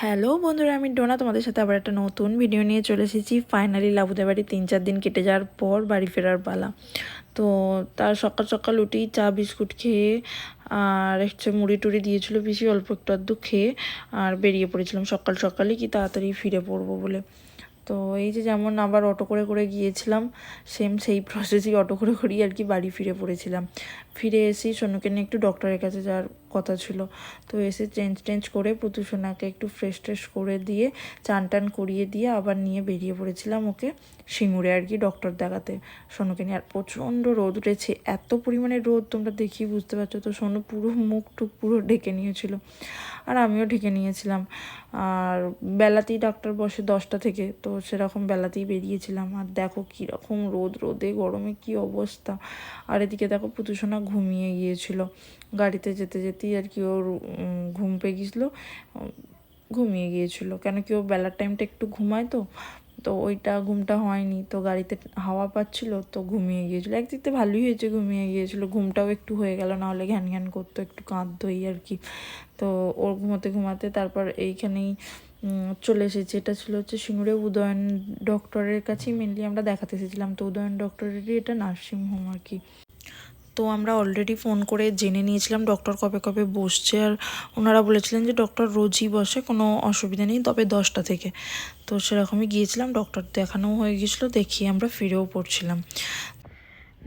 Hello বন্ধুরা, আমি ডোনা তোমাদের সাথে আবার একটা নতুন ভিডিও নিয়ে চলে এসেছি। ফাইনালি লাবুদের বাড়ি তিন চার দিন কেটে যাওয়ার পর বাড়ি ফেরার পালা। তো তার সকাল সকাল উঠেই চা, বিস্কুট খেয়ে আর হচ্ছে মুড়ি টুড়ি দিয়েছিল বেশি অল্প একটু আধটু খেয়ে আর বেরিয়ে পড়েছিলাম। সকাল সকালে কি তাড়াতাড়ি ফিরে পড়ব বলে। তো এই যে যেমন আবার অটো করে করে গিয়েছিলাম সেম সেই প্রসেসই অটো করে করেই আর কি বাড়ি ফিরে পড়েছিলাম। ফিরে এসেই সোনুকে নিয়ে একটু ডক্টরের কাছে যাওয়ার কথা ছিল। তো এসে চেঞ্জ টেঞ্জ করে পুতুসোনাকে একটু ফ্রেশ ট্রেশ করে দিয়ে চান, টান করিয়ে দিয়ে আবার নিয়ে বেরিয়ে পড়েছিলাম ওকে সিঙ্গুরে আর কি ডক্টর দেখাতে। সোনুকে নিয়ে আর প্রচণ্ড রোদ উঠেছে, এত পরিমাণে রোদ তোমরা দেখি বুঝতে পারছ। তো সোনু পুরো মুখ টুক পুরো ঢেকে নিয়েছিল আর আমিও ঢেকে নিয়েছিলাম। আর বেলাতেই ডাক্তার বসে দশটা থেকে, তো সেরকম বেলাতেই বেরিয়েছিলাম। আর দেখো কীরকম রোদ, রোদে, গরমে কি অবস্থা। আর এদিকে দেখো পুতুসোনা ঘুমিয়ে গিয়েছিল। গাড়িতে যেতে যেতে যেতেই আর কি ওর ঘুম পেয়ে গিয়েছিল। ঘুমিয়ে গিয়েছিল। কেন কি ও বেলার টাইমটা একটু ঘুমায় তো তো ওইটা ঘুমটা হয়নি। তো গাড়িতে হাওয়া পাচ্ছিল, তো ঘুমিয়ে গিয়েছিল। একদিক থেকে ভালোই হয়েছে ঘুমিয়ে গিয়েছিল। ঘুমটাও একটু হয়ে গেল, নাহলে ঘ্যান ঘ্যান করতো, একটু কাঁদতোই আর কি। তো ওর ঘুমাতে ঘুমাতে তারপর এইখানেই চলে এসেছে। এটা ছিল হচ্ছে সিঙ্গুরে উদয়ন ডক্টরের কাছেই মেনলি আমরা দেখাতে এসেছিলাম। তো উদয়ন ডক্টরেরই এটা নার্সিং হোম আর কি। তো আমরা অলরেডি ফোন করে জেনে নিয়েছিলাম ডক্টর কবে কবে বসছে আর ওনারা বলেছিলেন যে ডক্টর রোজই বসে, কোনো অসুবিধা নেই তবে দশটা থেকে। তো সেরকমই গিয়েছিলাম ডক্টর দেখানোও হয়ে গিয়েছিল দেখিয়ে আমরা ফিরেও পড়ছিলাম।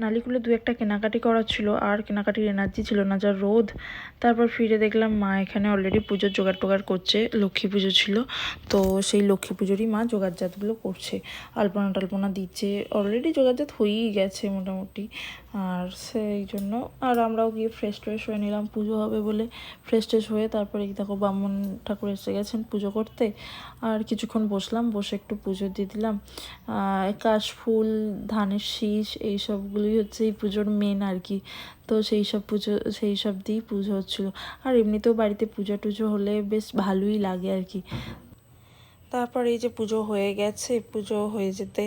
নালিগুলো দু একটা কেনাকাটি করার ছিল, আর কেনাকাটির এনার্জি ছিল না যা রোদ তারপর ফিরে দেখলাম মা এখানে অলরেডি পুজোর জোগাড় টোগাড় করছে, লক্ষ্মী পুজো ছিল। তো সেই লক্ষ্মী পুজোরই মা জোগাড়জাতগুলো করছে। আলপনা টালপনা দিচ্ছে অলরেডি জোগাড়জাত হয়েই গেছে মোটামুটি। আর সেই জন্য, আর আমরাও গিয়ে ফ্রেশ ট্রেশ হয়ে নিলাম, পুজো হবে বলে ফ্রেশ ট্রেশ হয়ে তারপরে দেখো ব্রাহ্মণ ঠাকুর এসে গেছেন পুজো করতে। আর কিছুক্ষণ বসলাম, বসে একটু পুজো দিয়ে দিলাম। কাশফুল ধানের শীষ, এই সবগুলোই হচ্ছে এই পুজোর মেন আর কি। তো সেই সব পুজো, সেই সব দিয়েই পুজো হচ্ছিল। আর এমনিতেও বাড়িতে পুজো টুজো হলে বেশ ভালোই লাগে আর কি। তারপর এই যে পুজো হয়ে গেছে, পুজো হয়ে যেতে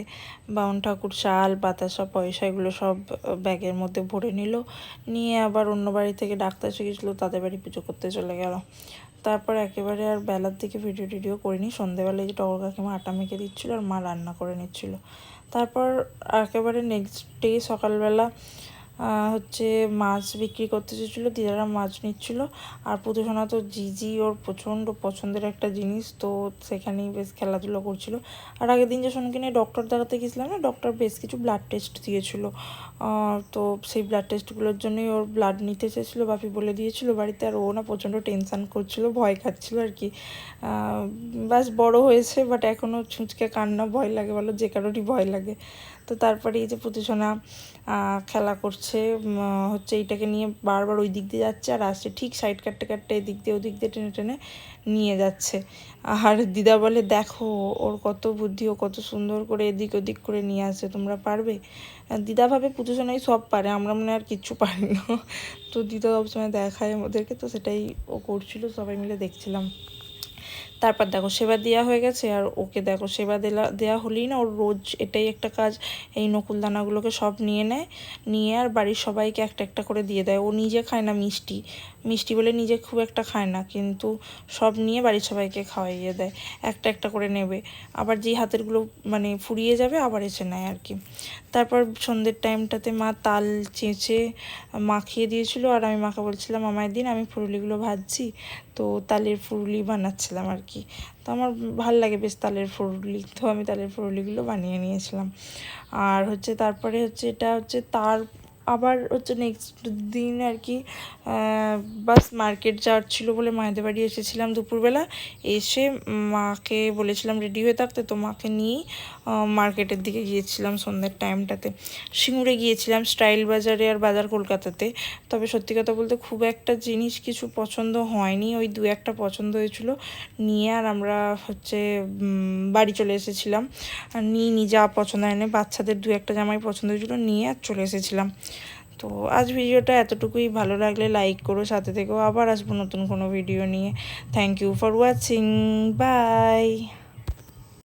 বাউন ঠাকুর চাল বাতাসা, পয়সা এগুলো সব ব্যাগের মধ্যে ভরে নিল। নিয়ে আবার অন্য বাড়ি থেকে ডাক্তার এসে তাদের বাড়ি পুজো করতে চলে গেল। তারপর একেবারে আর বেলার দিকে ভিডিও টিডিও করিনি। সন্ধেবেলায় যে টগর কাকিমা আটা মেখে দিচ্ছিল আর মা রান্না করে নিচ্ছিল। তারপর একেবারে নেক্সট ডে সকালবেলা হচ্ছে মাছ বিক্রি করতে চেয়েছিলো, দিদারা মাছ নিচ্ছিল। আর পুতুসোনা তো জিজি, ওর প্রচণ্ড পছন্দের একটা জিনিস, তো সেখানেই বেশ খেলাধুলো করছিল। আর আগের দিন যে সোনকে ডক্টর দেখাতে গেছিলাম না ডক্টর বেশ কিছু ব্লাড টেস্ট দিয়েছিল। তো সেই ব্লাড টেস্টগুলোর জন্যই ওর ব্লাড নিতে চেয়েছিলো, বাপি বলে দিয়েছিল বাড়িতে, আর ও না প্রচণ্ড টেনশান করছিল, ভয় খাচ্ছিল আর কি। বাস বড় হয়েছে বাট এখনও ছুঁচকে কান্না ভয় লাগে বলো, যে কারোরই ভয় লাগে। তো তারপরে এই যে পুতুসোনা খেলা করছে হচ্ছে এইটাকে নিয়ে বারবার ওই দিক দিয়ে যাচ্ছে আর আসছে ঠিক সাইড কাটতে কাটতে এদিক দিয়ে ওদিক দিয়ে টেনে টেনে নিয়ে যাচ্ছে। আর দিদা বলে, দেখো, ওর কত বুদ্ধি, ও কত সুন্দর করে এদিক ওদিক করে নিয়ে আসছে, তোমরা পারবে? দিদা ভাবে পুজো পুতুসোনাই সব পারে, আমরা মনে আর কিচ্ছু পারি না। তো দিদা সবসময় দেখায় ওদেরকে, তো সেটাই ও করছিল, সবাই মিলে দেখছিলাম। তারপর দেখো সেবা দেওয়া হয়ে গেছে, আর ওকে দেখো সেবা দেওয়া দেওয়া হলেই না ওর রোজ এটাই একটা কাজ। এই নকুলদানাগুলোকে সব নিয়ে নেয়, নিয়ে আর বাড়ির সবাইকে একটা একটা করে দিয়ে দেয়। ও নিজে খায় না মিষ্টি মিষ্টি বলে নিজে খুব একটা খায় না, কিন্তু সব নিয়ে বাড়ির সবাইকে খাওয়াইয়ে দেয়, একটা একটা করে নেবে। আবার যেই হাতেরগুলো মানে ফুরিয়ে যাবে আবার এসে নেয় আর কি। তারপর সন্ধ্যের টাইমটাতে মা তাল চেঁচে মাখিয়ে দিয়েছিল, আর আমি মাকে বলছিলাম, আমায় দিন, আমি ফুরুলিগুলো ভাজছি। তো তালের ফুরুলি বানাচ্ছিলাম আর কি। তো আমার ভালো লাগে বেশ তালের ফুরুলি। তো আমি তালের ফুরুলিগুলো বানিয়ে নিয়েছিলাম। আর হচ্ছে তারপরে হচ্ছে এটা হচ্ছে তার আবার হচ্ছে নেক্সট দিন আর কি বাস মার্কেট যাওয়ার ছিল বলে মায়েদের বাড়ি এসেছিলাম দুপুরবেলা। এসে মাকে বলেছিলাম রেডি হয়ে থাকতে তো মাকে নিয়েই মার্কেটের দিকে গিয়েছিলাম সন্ধ্যের টাইমটাতে সিঙ্গুরে গিয়েছিলাম স্টাইল বাজারে আর বাজার কলকাতাতে। তবে সত্যি কথা বলতে খুব একটা জিনিস কিছু পছন্দ হয়নি। ওই দু একটা পছন্দ হয়েছিল। নিয়ে আর আমরা হচ্ছে বাড়ি চলে এসেছিলাম। আর নিয়ে নিয়ে যা পছন্দ হয়নি। বাচ্চাদের দু একটা জামাই পছন্দ হয়েছিলো। নিয়ে আর চলে এসেছিলাম। তো আজ ভিডিওটা এতটুকুই। ভালো লাগলে লাইক করো, সাথে থেকেও আবার আসব নতুন কোনো ভিডিও নিয়ে। Thank you for watching bye